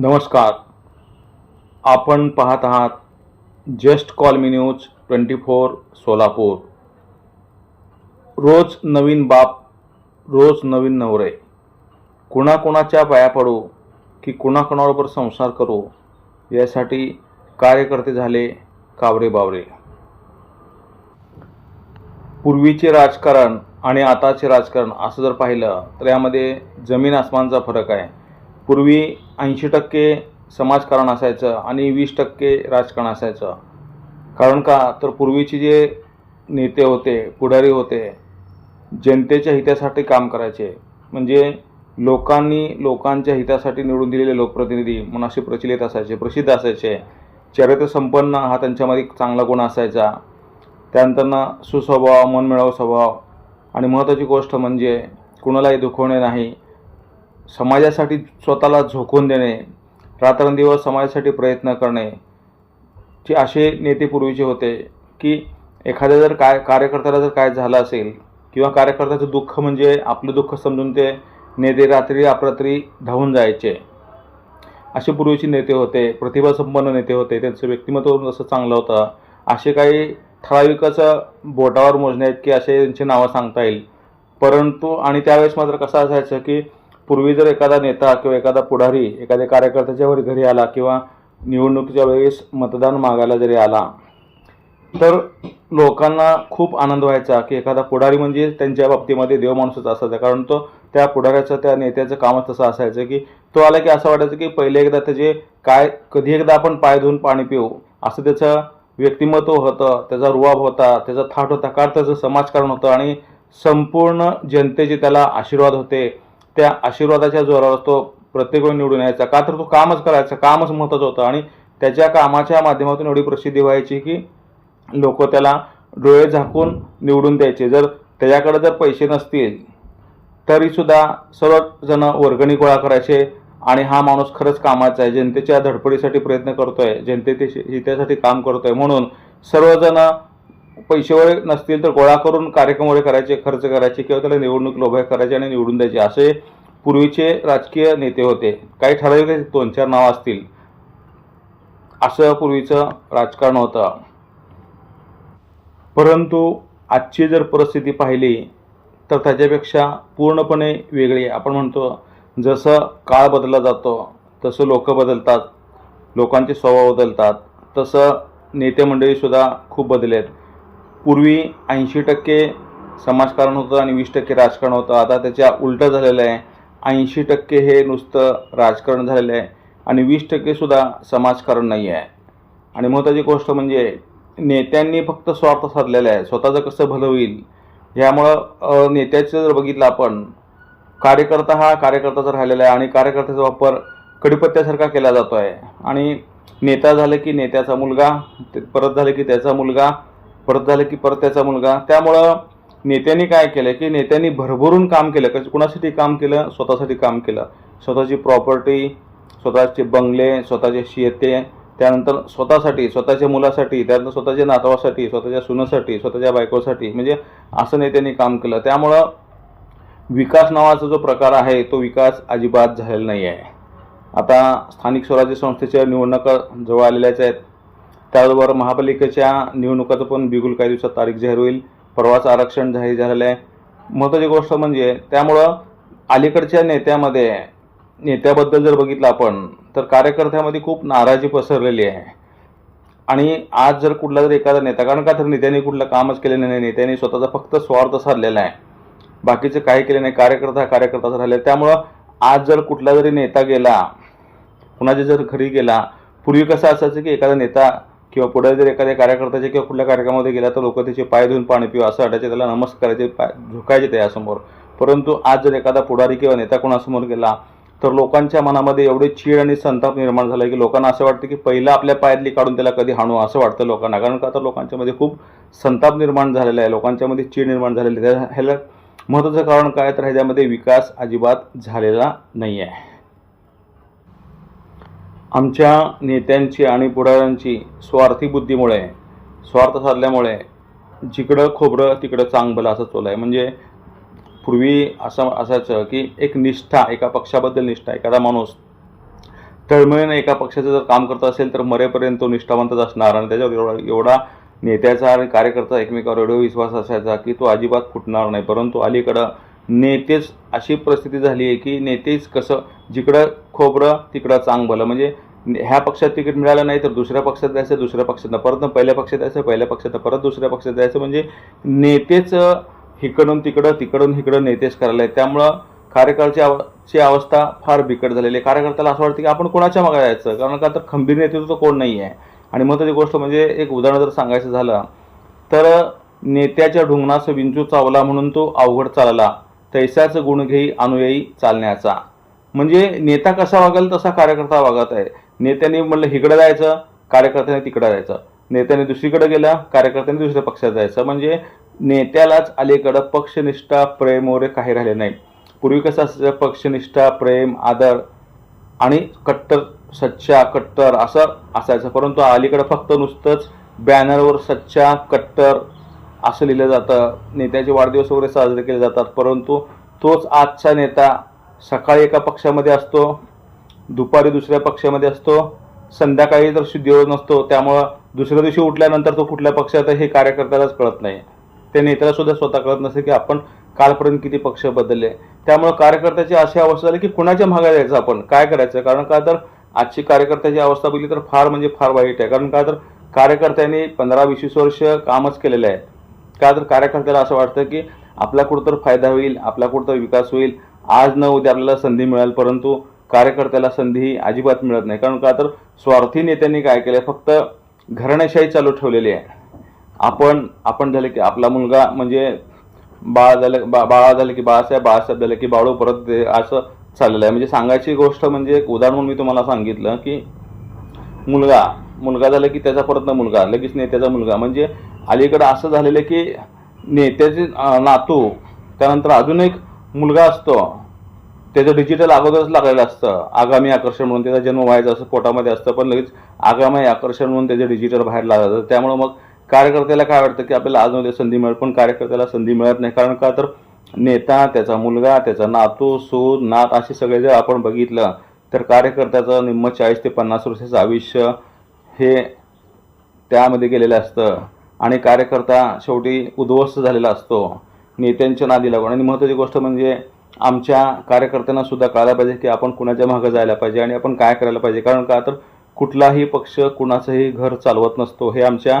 नमस्कार. आपण पाहत आहात just call me news twenty four Solapur. रोज नवीन बाप रोज नवीन नवरे. कुणाकुणाच्या पाया पडू की कुणाकुणाबरोबर संसार करू यासाठी कार्यकर्ते झाले कावरे बावरे. पूर्वीचे राजकारण आणि आताचे राजकारण असं जर पाहिलं तर यामध्ये जमीन आसमानचा फरक आहे. पूर्वी ऐंशी टक्के समाजकारण असायचं आणि वीस टक्के राजकारण असायचं. कारण का? तर पूर्वीचे जे नेते होते पुढारी होते जनतेच्या हितासाठी काम करायचे. म्हणजे लोकांनी लोकांच्या हितासाठी निवडून दिलेले लोकप्रतिनिधी म्हणून असे प्रचलित असायचे प्रसिद्ध असायचे. चरित्रसंपन्न हा त्यांच्यामध्ये चांगला गुण असायचा. त्यानंतरनं सुस्वभाव मनमिळाव स्वभाव आणि महत्त्वाची गोष्ट म्हणजे कुणालाही दुखवणे नाही. समाजासाठी स्वतःला झोकून देणे रात्रंदिवस समाजासाठी प्रयत्न करणे जे असे नेते पूर्वीचे होते की एखाद्या जर काय कार्यकर्त्याला जर काय झालं असेल किंवा कार्यकर्त्याचं दुःख म्हणजे आपलं दुःख समजून ते नेते रात्री अपरात्री धावून जायचे. असे पूर्वीचे नेते होते प्रतिभासंपन्न नेते होते त्यांचं व्यक्तिमत्व जसं चांगलं होतं असे काही ठराविकच बोटावर मोजण्यात की असे त्यांची नावं सांगता येईल. परंतु आणि त्यावेळेस मात्र कसं असायचं की पूर्वी जर एखादा नेता किंवा एखादा पुढारी एखाद्या कार्यकर्त्याच्या वर घरी आला किंवा निवडणुकीच्या वेळेस मतदान मागायला जरी आला तर लोकांना खूप आनंद व्हायचा की एखादा पुढारी म्हणजे त्यांच्या बाबतीमध्ये देव माणूसच असायचा. कारण तो त्या पुढाऱ्याचं त्या नेत्याचं कामच तसं असायचं की तो आला की असं वाटायचं की पहिले एकदा त्याचे काय कधी एकदा आपण पाय धुवून पाणी पिऊ असं त्याचं व्यक्तिमत्व होतं त्याचा रुवाब होता त्याचा थाट होता कारण त्याचं समाजकारण होतं आणि संपूर्ण जनतेचे त्याला आशीर्वाद होते. त्या आशीर्वादाच्या जोरावर तो प्रत्येक वेळी निवडून यायचा. का तर तो कामच करायचा. कामच महत्त्वाचं होतं. आणि त्याच्या कामाच्या माध्यमातून एवढी प्रसिद्धी व्हायची की लोक त्याला डोळे झाकून निवडून द्यायचे. जर त्याच्याकडे जर पैसे नसतील तरीसुद्धा सर्वजण वर्गणी गोळा करायचे आणि हा माणूस खरंच कामाचा आहे. जनतेच्या धडपडीसाठी प्रयत्न करतोय. जनतेच्या हितासाठी काम करतोय. म्हणून सर्वजण पैसे वगैरे नसतील तर गोळा करून कार्यक्रम वगैरे करायचे खर्च करायचे किंवा त्याला निवडणूक लोभ्या करायचे आणि निवडून द्यायचे. असे पूर्वीचे राजकीय नेते होते. काही ठराविक दोन चार नावं असतील. असं पूर्वीचं राजकारण होतं. परंतु आजची जर परिस्थिती पाहिली तर त्याच्यापेक्षा पूर्णपणे वेगळी आपण म्हणतो जसं काळ बदलला जातो तसं लोक बदलतात लोकांचे स्वभाव बदलतात तसं नेते मंडळीसुद्धा खूप बदलेत पूर्वी ऐंशी टक्के समाजकारण होतं आणि वीस टक्के राजकारण होतं. आता त्याच्या उलटं झालेलं आहे. ऐंशी टक्के हे नुसतं राजकारण झालेलं आहे आणि वीस टक्केसुद्धा समाजकारण नाही आहे आणि महत्त्वाची गोष्ट म्हणजे नेत्यांनी फक्त स्वार्थ साधलेला आहे. स्वतःचं कसं भलं होईल? ह्यामुळं नेत्याचं जर बघितलं आपण कार्यकर्ता हा कार्यकर्ताचा राहिलेला आहे आणि कार्यकर्त्याचा वापर कडीपत्त्यासारखा केला जातो आहे आणि नेता झालं की नेत्याचा मुलगा ते परत झालं की त्याचा मुलगा परत झालं की परत त्याचा मुलगा. त्यामुळं नेत्यांनी काय केलं की नेत्यांनी भरभरून काम केलं. कसं कुणासाठी काम केलं? स्वतःसाठी काम केलं. स्वतःची प्रॉपर्टी स्वतःचे बंगले स्वतःचे शेते त्यानंतर स्वतःसाठी स्वतःच्या मुलासाठी त्यानंतर स्वतःच्या नातवासाठी स्वतःच्या सुनासाठी स्वतःच्या बायकोसाठी म्हणजे असं नेत्यांनी काम केलं. त्यामुळं विकास नावाचा जो प्रकार आहे तो विकास अजिबात झालेला नाही आहे आता स्थानिक स्वराज्य संस्थेच्या निवडणुका जवळ आलेल्याच आहेत. त्याचबरोबर महापालिकेच्या निवडणुकाचं पण बिगुल काही दिवसात तारीख जाहीर होईल. परवाच आरक्षण जाहीर झालेलं आहे. महत्त्वाची गोष्ट म्हणजे त्यामुळं अलीकडच्या नेत्यामध्ये नेत्याबद्दल जर बघितलं आपण तर कार्यकर्त्यामध्ये खूप नाराजी पसरलेली आहे. आणि आज जर कुठला जर एखादा नेता कारण का तर नेत्याने कुठलं कामच केलेलं नाही नेत्याने स्वतःचा फक्त स्वार्थ साधलेला आहे. बाकीचं काही केलं नाही कार्यकर्ता हा कार्यकर्ताच राहिले त्यामुळं आज जर कुठला जरी नेता गेला कुणाच्या जर घरी गेला पूर्वी कसं असायचं की एखादा नेता किंवा पुढे जर एखाद्या कार्यकर्त्याच्या किंवा कुठल्या कार्यक्रमामध्ये गेला तर लोक त्याचे पाय धुवून पाणी पिऊ असं वाटायचे त्याला नमस्कार करायचे पाय झुकायचे त्यासमोर परंतु आज जर एखादा पुढारी किंवा नेता कोणासमोर गेला तर लोकांच्या मनामध्ये एवढे चीड आणि संताप निर्माण झाला की लोकांना असं वाटतं की पहिलं आपल्या पायातली काढून त्याला कधी हाणू असं वाटतं लोकांना. कारण का? तर लोकांच्यामध्ये खूप संताप निर्माण झालेला आहे लोकांच्यामध्ये चीड निर्माण झालेली आहे. त्या- ह्याला महत्त्वाचं कारण काय? तर ह्याच्यामध्ये विकास अजिबात झालेला नाही आहे आमच्या नेत्यांची आणि पुढाऱ्यांची स्वार्थी बुद्धीमुळे स्वार्थ साधल्यामुळे जिकडं खोबरं तिकडं चांगलं असं चोल आहे म्हणजे पूर्वी असं असायचं की एक निष्ठा एका पक्षाबद्दल निष्ठा एखादा माणूस तळमळीनं एका पक्षाचं जर काम करत असेल तर मरेपर्यंत तो निष्ठावंतच असणार. आणि त्याच्यावर एवढा एवढा नेत्याचा आणि कार्यकर्ता एकमेकावर एवढा विश्वास असायचा की तो अजिबात फुटणार नाही. परंतु अलीकडं नेतेच अशी परिस्थिती झाली आहे की नेतेच कसं जिकडं खोबरं तिकडं चांग भलं. म्हणजे ह्या पक्षात तिकीट मिळालं नाही तर दुसऱ्या पक्षात द्यायचं दुसऱ्या पक्षातनं परत पहिल्या पक्षात द्यायचं पहिल्या पक्षातनं परत दुसऱ्या पक्षात द्यायचं म्हणजे नेतेच इकडून तिकडं तिकडून इकडं नेतेच करायला आहे त्यामुळं कार्यकर्त्याची अव ची अवस्था फार बिकट झालेली आहे. कार्यकर्त्याला असं वाटतं की आपण कोणाच्या मागे जायचं? कारण का तर खंबीर नेतृत्व कोण नाही आहे. आणि महत्त्वाची गोष्ट म्हणजे एक उदाहरण जर सांगायचं झालं तर नेत्याच्या ढुंगणास विंचू चावला म्हणून तो अवघड चालला. तैसाच गुण घेई अनुयायी चालण्याचा. म्हणजे नेता कसा वागेल तसा कार्यकर्ता वागत आहे. नेत्याने म्हणलं इकडं जायचं कार्यकर्त्याने तिकडं जायचं. नेत्याने दुसरीकडे गेला कार्यकर्त्याने दुसऱ्या पक्षात जायचं. म्हणजे नेत्यालाच अलीकडं पक्षनिष्ठा प्रेम वगैरे काही राहिले नाही. पूर्वी कसं असायचं? पक्षनिष्ठा प्रेम आदर आणि कट्टर सच्चा कट्टर असं असायचं. परंतु अलीकडं फक्त नुसतंच बॅनरवर सच्चा कट्टर असं लिहिलं जातं. नेत्याचे वाढदिवस वगैरे साजरे केले जातात. परंतु तोच आजचा नेता सकाळी एका पक्षामध्ये असतो दुपारी दुसऱ्या पक्षामध्ये असतो संध्याकाळी तर शुद्धीवर नसतो त्यामुळं दुसऱ्या दिवशी उठल्यानंतर तो कुठल्या पक्षात आहे हे कार्यकर्त्यालाच कळत नाही. त्या नेत्याला सुद्धा स्वतः कळत नसेल की आपण कालपर्यंत किती पक्ष बदलले. त्यामुळं कार्यकर्त्याची अशी अवस्था झाली की कुणाच्या मागे जायचं आपण? काय करायचं? कारण का तर आजची कार्यकर्त्याची अवस्था बघितली तर फार म्हणजे फार वाईट आहे. कारण का तर कार्यकर्त्यांनी पंधरा वीस वर्ष कामच केलेलं आहे का तर कार्यकर्त्याला असं वाटतं की आपला कुठं तर फायदा होईल आपला कुठं तर विकास होईल. आज न उद्या आपल्याला संधी मिळेल परंतु कार्यकर्त्याला संधी ही अजिबात मिळत नाही. कारण का तर स्वार्थी नेत्यांनी काय केलं फक्त घराणेशाही चालू ठेवलेली आहे. आपण आपण झालं की आपला मुलगा म्हणजे बाळ झालं बा बाळा झालं की बाळासाहेब बाळासाहेब झालं की बाळू परत दे असं चाललेलं आहे. म्हणजे सांगायची गोष्ट म्हणजे एक उदाहरण म्हणून मी तुम्हाला सांगितलं की मुलगा मुलगा झाला की त्याचा परत न मुलगा लगेच नाही त्याचा मुलगा. म्हणजे अलीकडं असं झालेलं आहे की नेत्याचे नातू त्यानंतर अजून एक मुलगा असतो. त्याचं डिजिटल अगोदरच लागलेलं असतं. आगामी आकर्षण म्हणून त्याचा जन्म व्हायचा असं पोटामध्ये असतं पण लगेच आगामी आकर्षण म्हणून त्याचं डिजिटल बाहेर लागलं त्यामुळं मग कार्यकर्त्याला काय वाटतं की आपल्याला आज उद्या संधी मिळेल पण कार्यकर्त्याला संधी मिळत नाही. कारण का तर नेता त्याचा मुलगा त्याचा नातू सूद नात असे सगळे जर आपण बघितलं तर कार्यकर्त्याचं निम्म चाळीस ते पन्नास वर्षाचं आयुष्य हे त्यामध्ये गेलेलं असतं. आणि कार्यकर्ता शेवटी उद्ध्वस्त झालेला असतो नेत्यांच्या नादी लागून. आणि महत्त्वाची गोष्ट म्हणजे आमच्या कार्यकर्त्यांना सुद्धा कळायला पाहिजे की आपण कुणाच्या मागं जायला पाहिजे आणि आपण काय करायला पाहिजे. कारण का तर कुठलाही पक्ष कुणाचंही घर चालवत नसतो हे आमच्या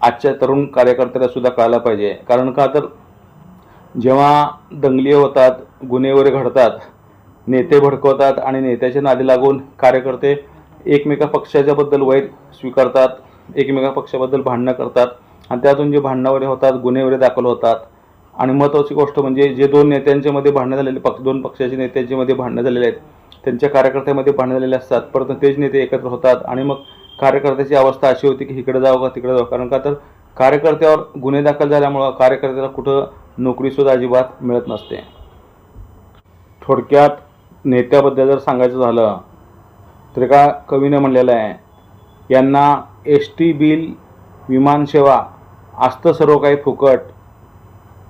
आजच्या तरुण कार्यकर्त्याला सुद्धा कळायला पाहिजे. कारण का तर जेव्हा दंगली होतात गुन्हे वगैरे घडतात नेते भडकवतात आणि नेत्याच्या नादी लागून कार्यकर्ते एकमेका पक्षाच्याबद्दल वाईट स्वीकारतात एकमेका पक्षाबद्दल भांडणं करतात आणि त्यातून जे भांडणं वगैरे होतात गुन्हे वगैरे दाखल होतात. आणि महत्त्वाची गोष्ट म्हणजे जे दोन नेत्यांच्या मध्ये भांडणं झालेले पक्ष दोन पक्षाचे नेत्यांच्या मध्ये भांडणं झालेले आहेत त्यांच्या कार्यकर्त्यामध्ये भांडणं झालेले असतात. परंतु तेच नेते एकत्र होतात आणि मग कार्यकर्त्याची अवस्था अशी होती की इकडे जावं का तिकडे जावं. कारण का तर कार्यकर्त्यावर गुन्हे दाखल झाल्यामुळं कार्यकर्त्याला कुठं नोकरीसुद्धा अजिबात मिळत नसते. थोडक्यात नेत्याबद्दल जर सांगायचं झालं तर एका कवीनं म्हणलेलं आहे यांना एस टी बिल विमानसेवा असतं सर्व काही फुकट.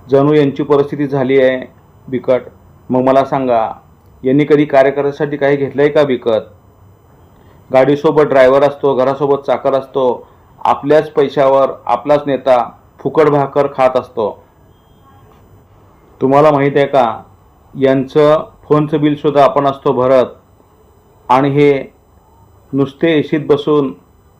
जणू यांची परिस्थिती झाली आहे बिकट. मग मला सांगा यांनी कधी कार्यकर्त्यासाठी काही घेतलं आहे का विकत गाडीसोबत ड्रायव्हर असतो घरासोबत चाकर असतो आपल्याच पैशावर आपलाच नेता फुकट भाकर खात असतो. तुम्हाला माहीत आहे का यांचं फोनचं बिलसुद्धा आपण असतो भरत. आणि हे नुसते एशीत बसून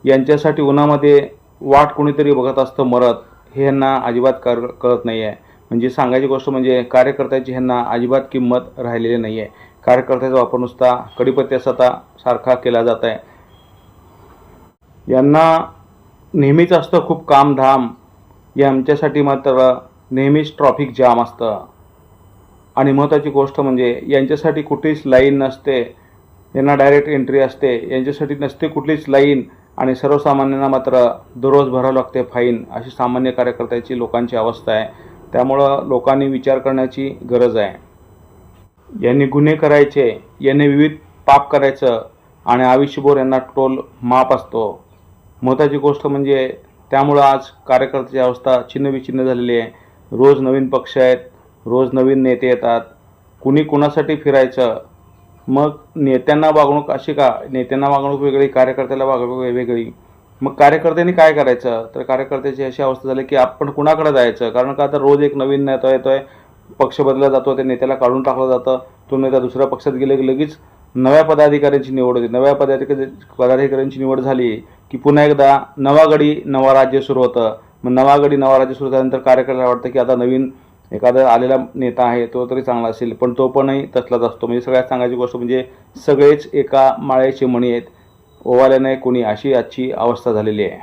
यांच्यासाठी उन्हामध्ये वाट कोणीतरी बघत असतं मरत हे ह्यांना अजिबात कर कळत नाही आहे म्हणजे सांगायची गोष्ट म्हणजे कार्यकर्त्याची ह्यांना अजिबात किंमत राहिलेली नाही आहे कार्यकर्त्याचा वापर नुसता कडीपत्यासाता सारखा केला जात आहे. यांना नेहमीच असतं खूप कामधाम. यांच्यासाठी मात्र नेहमीच ट्रॉफिक जाम असतं. आणि महत्त्वाची गोष्ट म्हणजे यांच्यासाठी कुठलीच लाईन नसते. यांना डायरेक्ट एंट्री असते. यांच्यासाठी नसते कुठलीच लाईन आणि सर्वसामान्यांना मात्र दररोज भरावं लागते फाईन अशी सामान्य कार्यकर्त्याची लोकांची अवस्था आहे. त्यामुळं लोकांनी विचार करण्याची गरज आहे. यांनी गुन्हे करायचे यांनी विविध पाप करायचं आणि आयुष्यभर यांना टोल माप असतो. महत्त्वाची गोष्ट म्हणजे त्यामुळं आज कार्यकर्त्याची अवस्था छिन्नविछिन्न झालेली आहे. रोज नवीन पक्ष आहेत रोज नवीन नेते येतात. कुणी कुणासाठी फिरायचं मग नेत्यांना वागणूक अशी का नेत्यांना वागणूक वेगळी कार्यकर्त्याला वागणूक वेगळी. मग कार्यकर्त्यांनी काय करायचं? तर कार्यकर्त्याची अशी अवस्था झाली की आपण कुणाकडे जायचं? कारण का आता रोज एक नवीन नेता येतोय पक्ष बदलला जातो त्या नेत्याला काढून टाकलं जातं. तो नेता दुसऱ्या पक्षात गेले की लगेच नव्या पदाधिकाऱ्यांची निवड होते. नव्या पदाधिकारी पदाधिकाऱ्यांची निवड झाली की पुन्हा एकदा नवा गडी नवा राज्य सुरू होतं. मग नवा गडी नवा राज्य सुरू झाल्यानंतर कार्यकर्त्याला वाटतं की आता नवीन एखादा आलेला नेता आहे तो तरी चांगला असेल पण तो पणही तसलाच असतो. म्हणजे सगळ्यात सांगायची गोष्ट म्हणजे सगळेच एका माळ्याचे मणी आहेत. ओवाल्या नाही कोणी अशी आजची अवस्था झालेली आहे.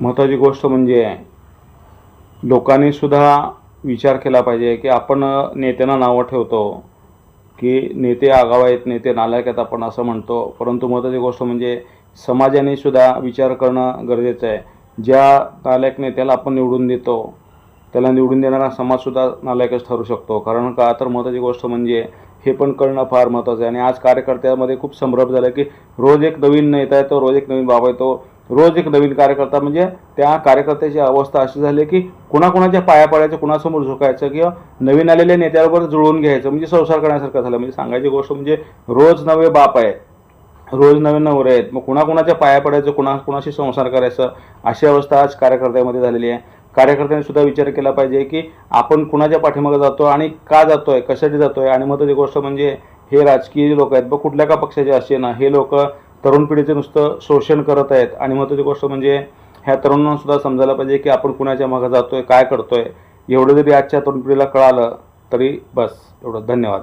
महत्त्वाची गोष्ट म्हणजे लोकांनी सुद्धा विचार केला पाहिजे की आपण नेत्यांना नावं ठेवतो की नेते आगाव आहेत नेते नालायक आहेत आपण असं म्हणतो. परंतु महत्त्वाची गोष्ट म्हणजे समाजाने सुद्धा विचार करणं गरजेचं आहे. ज्या नालायक नेत्याला आपण निवडून देतो त्याला निवडून देणारा समाजसुद्धा नालायकच ठरू शकतो. कारण का? तर महत्त्वाची गोष्ट म्हणजे हे पण कळणं फार महत्त्वाचं आहे. आणि आज कार्यकर्त्यामध्ये खूप संभ्रम झाला की रोज एक नवीन नेता येतो रोज एक नवीन बाबा येतो रोज एक नवीन कार्यकर्ता. म्हणजे त्या कार्यकर्त्याची अवस्था अशी झाली आहे की कुणाकुणाच्या पाया पडायचं कुणासमोर झुकायचं किंवा नवीन आलेल्या नेत्याबरोबर जुळवून घ्यायचं म्हणजे संसार करण्यासारखं झालं. म्हणजे सांगायची गोष्ट म्हणजे रोज नवे बाप आहे रोज नवीन नवरे आहेत. मग कुणाकुणाच्या पाया पडायचं कुणा कुणाशी संसार करायचं अशी अवस्था आज कार्यकर्त्यामध्ये झालेली आहे. कार्यकर्त्यांनी सुद्धा विचार केला पाहिजे की आपण कुणाच्या पाठीमागे जातो आणि का जातोय कशासाठी जातोय? आणि महत्त्वाची गोष्ट म्हणजे हे राजकीय लोक आहेत बघ कुठल्या का पक्षाचे असे ना हे लोक तरुण पिढीचे नुसतं शोषण करत आहेत. आणि महत्त्वाची गोष्ट म्हणजे ह्या तरुणांना सुद्धा समजायला पाहिजे की आपण कुणाच्या मागे जातोय काय करतोय? एवढं जरी आजच्या तरुण पिढीला कळालं तरी बस एवढं. धन्यवाद.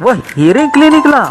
व हिरे क्लिनिकला